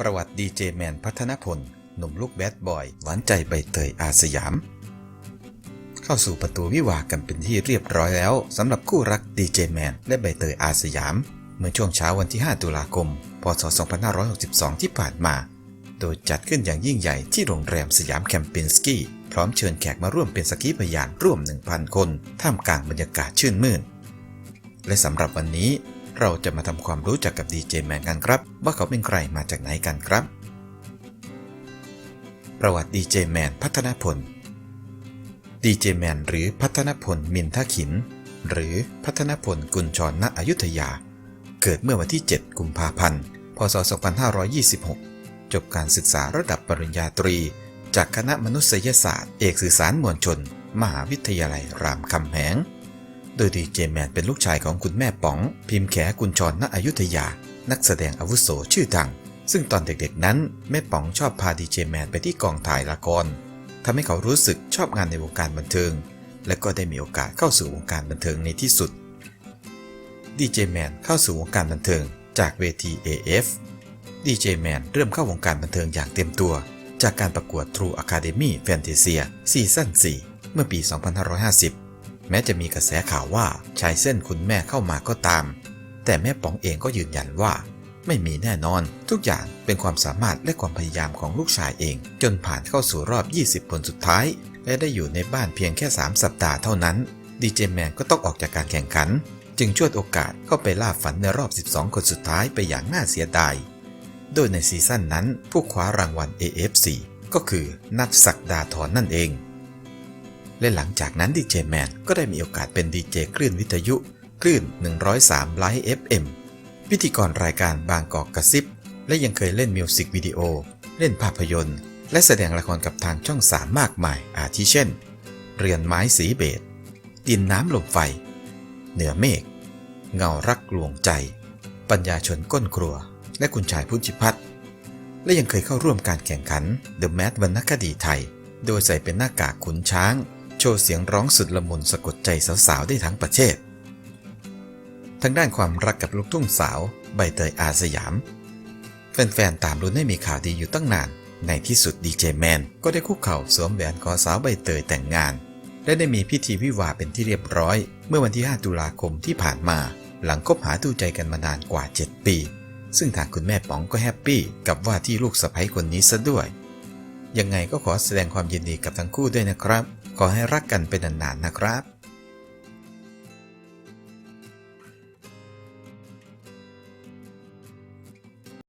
ประวัติดีเจแมนพัฒนพล หนุ่มลูกแบดบอย หวานใจใบเตยอาสยาม เข้าสู่ประตูวิวากันเป็นที่เรียบร้อยแล้วสำหรับคู่รักดีเจแมนและใบเตยอาสยาม เมื่อช่วงเช้าวันที่ 5 ตุลาคม พศ 2562 ที่ผ่านมา โดยจัดขึ้นอย่างยิ่งใหญ่ที่โรงแรมสยามแคมเปญสกี้พร้อมเชิญแขกมาร่วมเป็นสกีพยานร่วม 1,000 คน ท่ามกลางบรรยากาศชื่นมื่น และสำหรับวันนี้ เราจะมาทำความรู้จักกับดีเจแมนกันครับ ว่าเขาเป็นใครมาจากไหนกันครับ ประวัติดีเจแมนพัฒนพลดีเจแมนหรือพัฒนพลมินทขิน หรือพัฒนพลกุลชรณอยุธยา เกิดเมื่อวันที่ 7 กุมภาพันธ์ พศ 2526 จบการศึกษาระดับปริญญาตรี จากคณะมนุษยศาสตร์ เอกสื่อสารมวลชน มหาวิทยาลัยรามคำแหง โดยดีเจแมนเป็นลูกชายของคุณแม่ป๋อง พิมพ์แขกุญชรณอยุธยา นักแสดงอาวุโสชื่อดัง ซึ่งตอนเด็กๆนั้น แม่ป๋องชอบพาดีเจแมนไปที่กองถ่ายละครทำให้เขารู้สึกชอบงานในวงการบันเทิง และก็ได้มีโอกาสเข้าสู่วงการบันเทิงในที่สุดดีเจแมนเข้าสู่วงการบันเทิงจากเวที AF ดีเจแมนเริ่มเข้าวงการบันเทิงอย่างเต็มตัว จากการประกวด True Academy Fantasia ซีซั่น4เมื่อปี 2550 แม้จะมีกระแสข่าวว่าชายเส้นคุณแม่เข้ามาก็ตาม แต่แม่ป๋องเองก็ยืนยันว่า ไม่มีแน่นอนทุกอย่างเป็นความสามารถและความพยายามของลูกชายเอง จนผ่านเข้าสู่รอบ 20 คนสุดท้าย และได้อยู่ในบ้านเพียงแค่ 3 สัปดาห์เท่านั้นดีเจแมนก็ต้องออกจากการแข่งขัน จึงชวดโอกาสเข้าไปล่าฝันในรอบ 12 คนสุดท้ายไปอย่างน่าเสียดายโดยในซีซั่นนั้นผู้คว้ารางวัล AFC ก็คือนัทศักดาธรนั่นเอง และหลังจากนั้นดีเจแมนก็ได้มีโอกาสเป็นดีเจคลื่นวิทยุ คลื่น 103ไลท์ FM พิธีกรรายการบางกอกกระซิบ และยังเคยเล่นมิวสิกวิดีโอ เล่นภาพยนตร์ และแสดงละครกับทางช่องสามมากมาย อาทิเช่น เรือนไม้สีเบดดินน้ำลมไฟ เหนือเมฆ เงารักลวงใจ ปัญญาชนก้นครัว และคุณชายพุทธิพัฒน์และยังเคยเข้าร่วมการแข่งขัน The Mad วรรณคดีไทย โดยใส่เป็นหน้ากากขุนช้าง โชว์เสียงร้องสุดละมุนสะกดใจสาวๆได้ทั้งประเทศ ทางด้านความรักกับลูกทุ่งสาว ใบเตยอาสยาม แฟนๆตามรุ้นให้มีข่าวดีอยู่ตั้งนาน ในที่สุดดีเจแมนก็ได้คุกเข่าสวมแหวนขอสาวใบเตยแต่งงาน และได้มีพิธีวิวาเป็นที่เรียบร้อย เมื่อวันที่ 5 ตุลาคมที่ผ่านมา หลังคบหาดูใจกันมานานกว่า 7 ปี ซึ่งทางคุณแม่ป๋องก็แฮปปี้กับว่าที่ลูกสะใภ้คนนี้ซะด้วย ยังไงก็ขอแสดงความยินดีกับทั้งคู่ด้วยนะครับ ขอให้รักกันเป็นนานๆนะครับ